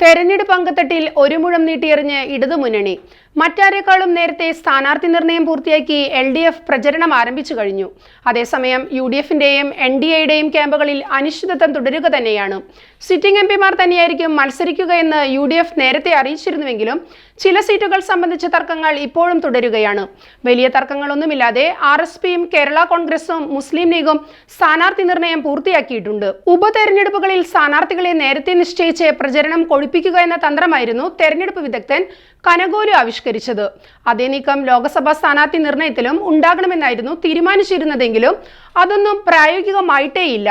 തെരഞ്ഞെടുപ്പ് അങ്കത്തട്ടിൽ ഒരു മുഴം നീട്ടിയെറിഞ്ഞ് ഇടതുമുന്നണി മറ്റാരേക്കാളും നേരത്തെ സ്ഥാനാർത്ഥി നിർണയം പൂർത്തിയാക്കി എൽ ഡി എഫ് പ്രചരണം ആരംഭിച്ചു കഴിഞ്ഞു. അതേസമയം യു ഡി എഫിന്റെയും എൻ ഡി എയുടെയും ക്യാമ്പുകളിൽ അനിശ്ചിതത്വം തുടരുക തന്നെയാണ്. സിറ്റിംഗ് എം പിമാർ തന്നെയായിരിക്കും മത്സരിക്കുകയെന്ന് യു ഡി എഫ് നേരത്തെ അറിയിച്ചിരുന്നുവെങ്കിലും ചില സീറ്റുകൾ സംബന്ധിച്ച തർക്കങ്ങൾ ഇപ്പോഴും തുടരുകയാണ്. വലിയ തർക്കങ്ങളൊന്നുമില്ലാതെ ആർ എസ് പിയും കേരള കോൺഗ്രസും മുസ്ലിം ലീഗും സ്ഥാനാർത്ഥി നിർണയം പൂർത്തിയാക്കിയിട്ടുണ്ട്. ഉപതെരഞ്ഞെടുപ്പുകളിൽ സ്ഥാനാർത്ഥികളെ നേരത്തെ നിശ്ചയിച്ച് പ്രചരണം കൊഴിപ്പിക്കുക എന്ന തന്ത്രമായിരുന്നു തെരഞ്ഞെടുപ്പ് വിദഗ്ധൻ കനകോലു ആവിഷ്കരിച്ചത്. അതേ നീക്കം ലോക്സഭാ സ്ഥാനാർത്ഥി നിർണയത്തിലും ഉണ്ടാകണമെന്നായിരുന്നു തീരുമാനിച്ചിരുന്നതെങ്കിലും അതൊന്നും പ്രായോഗികമായിട്ടേയില്ല.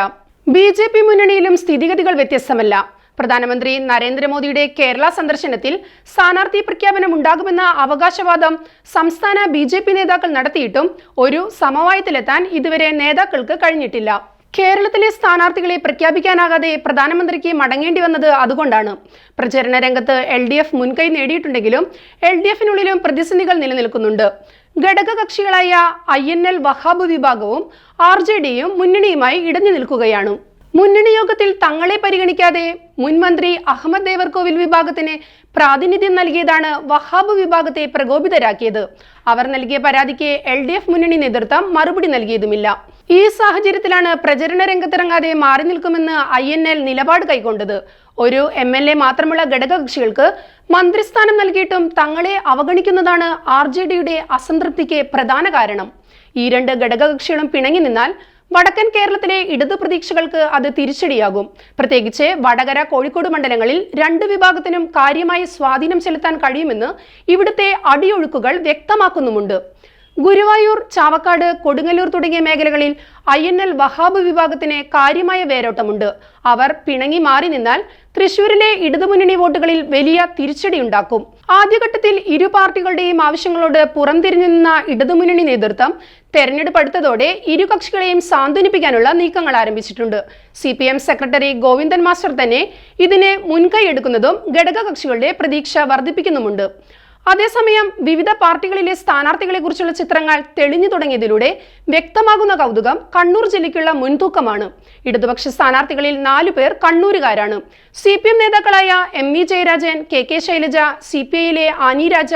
ബി ജെ പി മുന്നണിയിലും സ്ഥിതിഗതികൾ വ്യത്യസ്തമല്ല. പ്രധാനമന്ത്രി നരേന്ദ്രമോദിയുടെ കേരള സന്ദർശനത്തിൽ സ്ഥാനാർത്ഥി പ്രഖ്യാപനം ഉണ്ടാകുമെന്ന അവകാശവാദം സംസ്ഥാന ബി നേതാക്കൾ നടത്തിയിട്ടും ഒരു സമവായത്തിലെത്താൻ ഇതുവരെ നേതാക്കൾക്ക് കഴിഞ്ഞിട്ടില്ല. കേരളത്തിലെ സ്ഥാനാർത്ഥികളെ പ്രഖ്യാപിക്കാനാകാതെ പ്രധാനമന്ത്രിക്ക് മടങ്ങേണ്ടി വന്നത് അതുകൊണ്ടാണ്. പ്രചരണ രംഗത്ത് എൽ ഡി എഫ് മുൻകൈ നേടിയിട്ടുണ്ടെങ്കിലും എൽ ഡി എഫിനുള്ളിലും പ്രതിസന്ധികൾ നിലനിൽക്കുന്നുണ്ട്. ഘടകകക്ഷികളായ ഐ എൻ എൽ വഹാബ് വിഭാഗവും ആർ ജെ ഡിയും മുന്നണിയുമായി ഇടഞ്ഞു നിൽക്കുകയാണ്. മുന്നണി യോഗത്തിൽ തങ്ങളെ പരിഗണിക്കാതെ മുൻമന്ത്രി അഹമ്മദ് ദേവർകോവിൽ വിഭാഗത്തിന് പ്രാതിനിധ്യം നൽകിയതാണ് വഹാബ് വിഭാഗത്തെ പ്രകോപിതരാക്കിയത്. അവർ നൽകിയ പരാതിക്ക് എൽ മുന്നണി നേതൃത്വം മറുപടി നൽകിയതുമില്ല. ഈ സാഹചര്യത്തിലാണ് പ്രചരണ രംഗത്തിറങ്ങാതെ മാറി നിൽക്കുമെന്ന് ഐ എൻ എൽ നിലപാട് കൈക്കൊണ്ടത്. ഒരു എം എൽ എ മാത്രമുള്ള ഘടകകക്ഷികൾക്ക് മന്ത്രിസ്ഥാനം നൽകിയിട്ടും തങ്ങളെ അവഗണിക്കുന്നതാണ് ആർ ജെ ഡിയുടെ അസംതൃപ്തിക്ക് പ്രധാന കാരണം. ഈ രണ്ട് ഘടകകക്ഷികളും പിണങ്ങി നിന്നാൽ വടക്കൻ കേരളത്തിലെ ഇടതു പ്രതീക്ഷകൾക്ക് അത് തിരിച്ചടിയാകും. പ്രത്യേകിച്ച് വടകര കോഴിക്കോട് മണ്ഡലങ്ങളിൽ രണ്ട് വിഭാഗത്തിനും കാര്യമായ സ്വാധീനം ചെലുത്താൻ കഴിയുമെന്ന് ഇവിടുത്തെ അടിയൊഴുക്കുകൾ വ്യക്തമാക്കുന്നുമുണ്ട്. ഗുരുവായൂർ ചാവക്കാട് കൊടുങ്ങല്ലൂർ തുടങ്ങിയ മേഖലകളിൽ ഐ എൻ എൽ വഹാബ് വിഭാഗത്തിന് കാര്യമായ വേരോട്ടമുണ്ട്. അവർ പിണങ്ങി മാറി നിന്നാൽ തൃശൂരിലെ ഇടതുമുന്നണി വോട്ടുകളിൽ വലിയ തിരിച്ചടിയുണ്ടാക്കും ആദ്യഘട്ടത്തിൽ ഇരു പാർട്ടികളുടെയും ആവശ്യങ്ങളോട് പുറംതിരിഞ്ഞു നിന്ന ഇടതുമുന്നണി നേതൃത്വം തെരഞ്ഞെടുപ്പ് അടുത്തതോടെ ഇരു കക്ഷികളെയും സാന്ത്വനിപ്പിക്കാനുള്ള നീക്കങ്ങൾ ആരംഭിച്ചിട്ടുണ്ട്. C P M secretary Govindan master തന്നെ ഇതിന് മുൻകൈ എടുക്കുന്നതും ഘടകകക്ഷികളുടെ പ്രതീക്ഷ വർദ്ധിപ്പിക്കുന്നുമുണ്ട്. അതേസമയം വിവിധ പാർട്ടികളിലെ സ്ഥാനാർത്ഥികളെ കുറിച്ചുള്ള ചിത്രങ്ങൾ തെളിഞ്ഞു തുടങ്ങിയതിലൂടെ വ്യക്തമാകുന്ന കൗതുകം കണ്ണൂർ ജില്ലയ്ക്കുള്ള മുൻതൂക്കമാണ്. ഇടതുപക്ഷ സ്ഥാനാർത്ഥികളിൽ നാലു പേർ കണ്ണൂരുകാരാണ്. സി പി എം നേതാക്കളായ M V Jayarajan K K Shailaja C P ഐയിലെ Annie Raja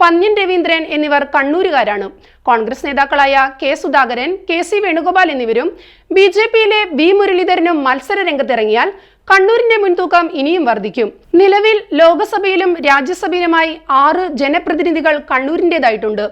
Pannyan Raveendran എന്നിവർ കണ്ണൂരുകാരാണ്. കോൺഗ്രസ് നേതാക്കളായ K Sudhakaran K C Venugopal എന്നിവരും ബി ജെ പിയിലെ വി മുരളീധരനും മത്സര രംഗത്തിറങ്ങിയാൽ കണ്ണൂരിന്റെ മുൻതൂക്കം ഇനിയും വർദ്ധിക്കും. നിലവിൽ ലോക്സഭയിലും രാജ്യസഭയിലുമായി ആറ് ജനപ്രതിനിധികൾ കണ്ണൂരിന്റെതായിട്ടുണ്ട്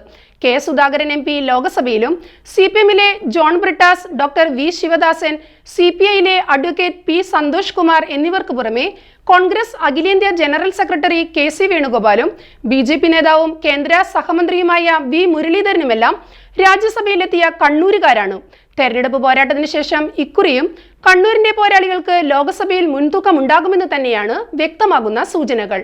കെ സുധാകരൻ എം പി ലോക്സഭയിലും സി പി എമ്മിലെ John Brittas doctor V Sivadasan C P ഐയിലെ advocate P Santhosh Kumar എന്നിവർക്ക് പുറമെ കോൺഗ്രസ് അഖിലേന്ത്യാ ജനറൽ സെക്രട്ടറി കെ സി വേണുഗോപാലും ബി ജെ പി നേതാവും കേന്ദ്ര സഹമന്ത്രിയുമായ വി മുരളീധരനുമെല്ലാം രാജ്യസഭയിലെത്തിയ കണ്ണൂരുകാരാണ്. തെരഞ്ഞെടുപ്പ് പോരാട്ടത്തിന് ശേഷം ഇക്കുറിയും കണ്ണൂരിന്റെ പോരാളികൾക്ക് ലോക്സഭയിൽ മുൻതൂക്കം ഉണ്ടാകുമെന്ന് തന്നെയാണ് വ്യക്തമാകുന്ന സൂചനകൾ.